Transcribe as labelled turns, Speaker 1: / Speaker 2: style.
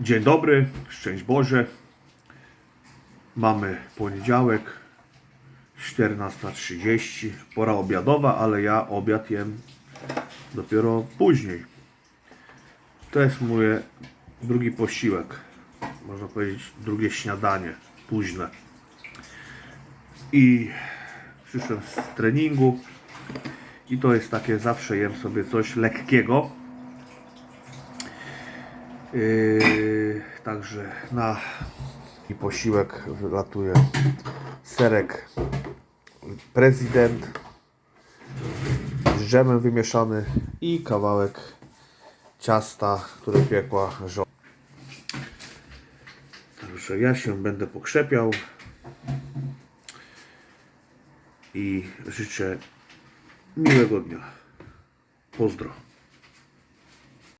Speaker 1: Dzień dobry, szczęść Boże. Mamy poniedziałek, 14.30, pora obiadowa, ale ja obiad jem dopiero później. To jest mój drugi posiłek, można powiedzieć drugie śniadanie, późne. I przyszedłem z treningu i to jest takie, zawsze jem sobie coś lekkiego. Yy, także na i posiłek wylatuje serek prezydent z wymieszany i kawałek ciasta, które piekła żona. Także ja się będę pokrzepiał i życzę miłego dnia. Pozdro.